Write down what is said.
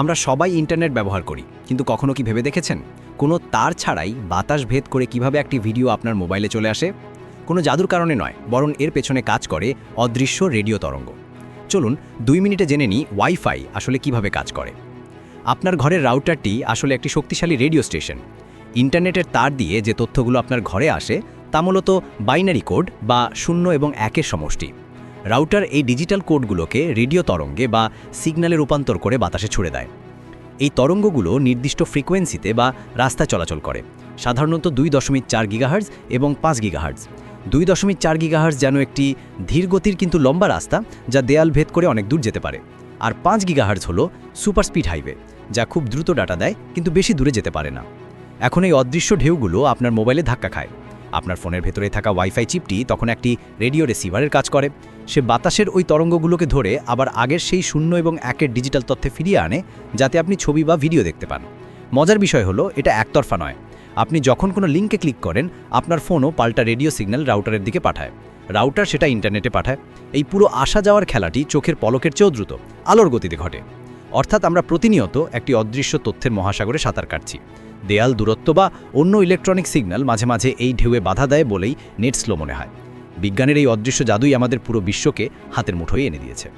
আমরা সবাই ইন্টারনেট ব্যবহার করি, কিন্তু কখনো কি ভেবে দেখেছেন? কোনো তার ছাড়াই বাতাস ভেদ করে কীভাবে একটি ভিডিও আপনার মোবাইলে চলে আসে? কোনো জাদুর কারণে নয়, বরং এর পেছনে কাজ করে অদৃশ্য রেডিও তরঙ্গ। চলুন দুই মিনিটে জেনে নিই ওয়াইফাই আসলে কীভাবে কাজ করে। আপনার ঘরের রাউটারটি আসলে একটি শক্তিশালী রেডিও স্টেশন। ইন্টারনেটের তার দিয়ে যে তথ্যগুলো আপনার ঘরে আসে, তা মূলত বাইনারি কোড বা শূন্য এবং একের সমষ্টি। রাউটার এই ডিজিটাল কোডগুলোকে রেডিও তরঙ্গে বা সিগন্যালে রূপান্তর করে বাতাসে ছুড়ে দেয়। এই তরঙ্গগুলো নির্দিষ্ট ফ্রিকোয়েন্সিতে বা রাস্তায় চলাচল করে, সাধারণত দুই দশমিক চার গিগাহার্জ এবং পাঁচ গিগাহার্জ। দুই দশমিক চার গিগাহার্জ যেন একটি ধীর গতির কিন্তু লম্বা রাস্তা যা দেয়াল ভেদ করে অনেক দূর যেতে পারে। আর পাঁচ গিগাহার্জ হলো সুপার স্পিড হাইওয়ে, যা খুব দ্রুত ডাটা দেয় কিন্তু বেশি দূরে যেতে পারে না। এখন এই অদৃশ্য ঢেউগুলো আপনার মোবাইলে ধাক্কা খায়। আপনার ফোনের ভেতরে থাকা ওয়াইফাই চিপটি তখন একটি রেডিও রিসিভারের কাজ করে। সে বাতাসের ওই তরঙ্গগুলোকে ধরে আবার আগের সেই শূন্য এবং একের ডিজিটাল তথ্যে ফিরিয়ে আনে, যাতে আপনি ছবি বা ভিডিও দেখতে পান। মজার বিষয় হলো, এটা একতরফা নয়। আপনি যখন কোনো লিঙ্কে ক্লিক করেন, আপনার ফোনও পাল্টা রেডিও সিগন্যাল রাউটারের দিকে পাঠায়। রাউটার সেটা ইন্টারনেটে পাঠায়। এই পুরো আসা যাওয়ার খেলাটি চোখের পলকের চেয়েও দ্রুত, আলোর গতিতে ঘটে। অর্থাৎ আমরা প্রতিনিয়ত একটি অদৃশ্য তথ্যের মহাসাগরে সাঁতার কাটছি। দেয়াল দূরত্ব বা অন্য ইলেকট্রনিক সিগন্যাল মাঝে মাঝে এই ঢেউয়ে বাধা দেয় বলেই নেট স্লো মনে হয়। বিজ্ঞানের এই অদৃশ্য জাদুই আমাদের পুরো বিশ্বকে হাতের মুঠোয় এনে দিয়েছে।